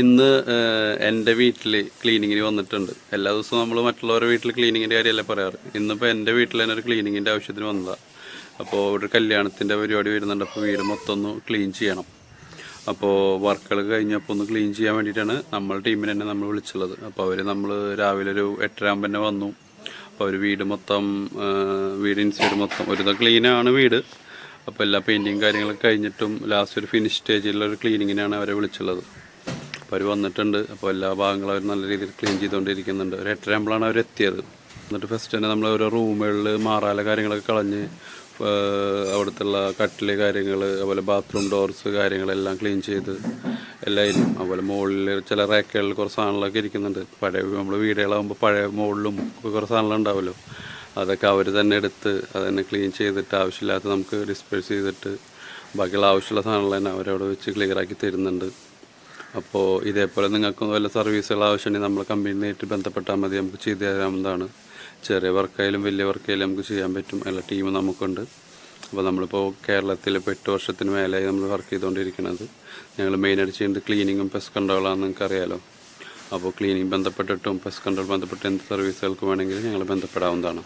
ഇന്ന് എന്റെ വീട്ടിൽ ക്ലീനിങ്ങിന് വന്നിട്ടുണ്ട്. എല്ലാ ദിവസവും നമ്മൾ മറ്റുള്ളവരുടെ വീട്ടിൽ ക്ലീനിങ്ങിന്റെ കാര്യമല്ലേ പറയാറ്? ഇന്നിപ്പോൾ എന്റെ വീട്ടിൽ തന്നെ ഒരു ക്ലീനിങ്ങിന്റെ ആവശ്യത്തിന് വന്നതാണ് അപ്പോൾ ഒരു കല്യാണത്തിന്റെ പരിപാടി വരുന്നുണ്ട്. അപ്പോൾ വീട് മൊത്തം ഒന്ന് ക്ലീൻ ചെയ്യണം. അപ്പോൾ വർക്കുകൾ കഴിഞ്ഞപ്പോൾ ഒന്ന് ക്ലീൻ ചെയ്യാൻ വേണ്ടിയിട്ടാണ് നമ്മൾ ടീമിനെ തന്നെ നമ്മൾ വിളിച്ചുള്ളത്. അപ്പോൾ അവർ നമ്മൾ രാവിലെ ഒരു എട്ടരാകുമ്പോൾ തന്നെ വന്നു. അപ്പോൾ അവർ വീട് മൊത്തം വീട് ഇൻസൈഡ് മൊത്തം. ഒരു ക്ലീനാണ് വീട്. അപ്പോൾ എല്ലാ പെയിന്റിങ് കാര്യങ്ങളൊക്കെ കഴിഞ്ഞിട്ടും ലാസ്റ്റ് ഒരു ഫിനിഷ് സ്റ്റേജിലുള്ള ഒരു ക്ലീനിങ്ങിനാണ് അവരെ വിളിച്ചുള്ളത്. അപ്പോൾ അവർ വന്നിട്ടുണ്ട്. അപ്പോൾ എല്ലാ ഭാഗങ്ങളും അവർ നല്ല രീതിയിൽ ക്ലീൻ ചെയ്തുകൊണ്ടിരിക്കുന്നുണ്ട്. ഒരു എട്ടരയാകുമ്പോഴാണ് അവർ എത്തിയത്. എന്നിട്ട് ഫസ്റ്റ് തന്നെ നമ്മൾ ഓരോ റൂമുകളിൽ മാറാല കാര്യങ്ങളൊക്കെ കളഞ്ഞ് അവിടുത്തെ ഉള്ള കട്ടിൽ കാര്യങ്ങൾ അതുപോലെ ബാത്റൂം ഡോർസ് കാര്യങ്ങളെല്ലാം ക്ലീൻ ചെയ്ത് എല്ലാവരും അതുപോലെ മുകളിൽ ചില റേക്കുകളിൽ കുറച്ച് സാധനങ്ങളൊക്കെ ഇരിക്കുന്നുണ്ട്. പഴയ നമ്മൾ വീടുകളാകുമ്പോൾ പഴയ മുകളിലും കുറച്ച് സാധനങ്ങൾ ഉണ്ടാവുമല്ലോ അതൊക്കെ അവർ തന്നെ എടുത്ത് അതന്നെ തന്നെ ക്ലീൻ ചെയ്തിട്ട് ആവശ്യമില്ലാത്ത നമുക്ക് ഡിസ്പേഴ്സ് ചെയ്തിട്ട് ബാക്കിയുള്ള ആവശ്യമുള്ള സാധനങ്ങൾ തന്നെ അവരവിടെ വെച്ച് ക്ലിയറാക്കി തരുന്നുണ്ട്. അപ്പോൾ ഇതേപോലെ നിങ്ങൾക്ക് വല്ല സർവീസുകൾ ആവശ്യമുണ്ടെങ്കിൽ നമ്മൾ കമ്പനിയായിട്ട് ബന്ധപ്പെട്ടാൽ മതി നമുക്ക് ചെയ്തു തരാവുന്നതാണ്. ചെറിയ വർക്കായാലും വലിയ വർക്കായാലും നമുക്ക് ചെയ്യാൻ പറ്റും. എല്ലാ ടീം നമുക്കുണ്ട്. അപ്പോൾ നമ്മളിപ്പോൾ കേരളത്തിൽ ഇപ്പോൾ എട്ട് വർഷത്തിന് മേലായി നമ്മൾ വർക്ക് ചെയ്തുകൊണ്ടിരിക്കുന്നത്. ഞങ്ങൾ മെയിനായിട്ട് ചെയ്യുന്നത് ക്ലീനിങ്ങും പെസ് കൺട്രോളാണെന്ന് നിങ്ങൾക്ക് അറിയാലോ. അപ്പോൾ ക്ലീനിങ് ബന്ധപ്പെട്ടിട്ടും പെസ് കൺട്രോൾ ബന്ധപ്പെട്ട് എന്ത് സർവീസുകൾക്ക് വേണമെങ്കിലും ഞങ്ങൾ ബന്ധപ്പെടാവുന്നതാണ്.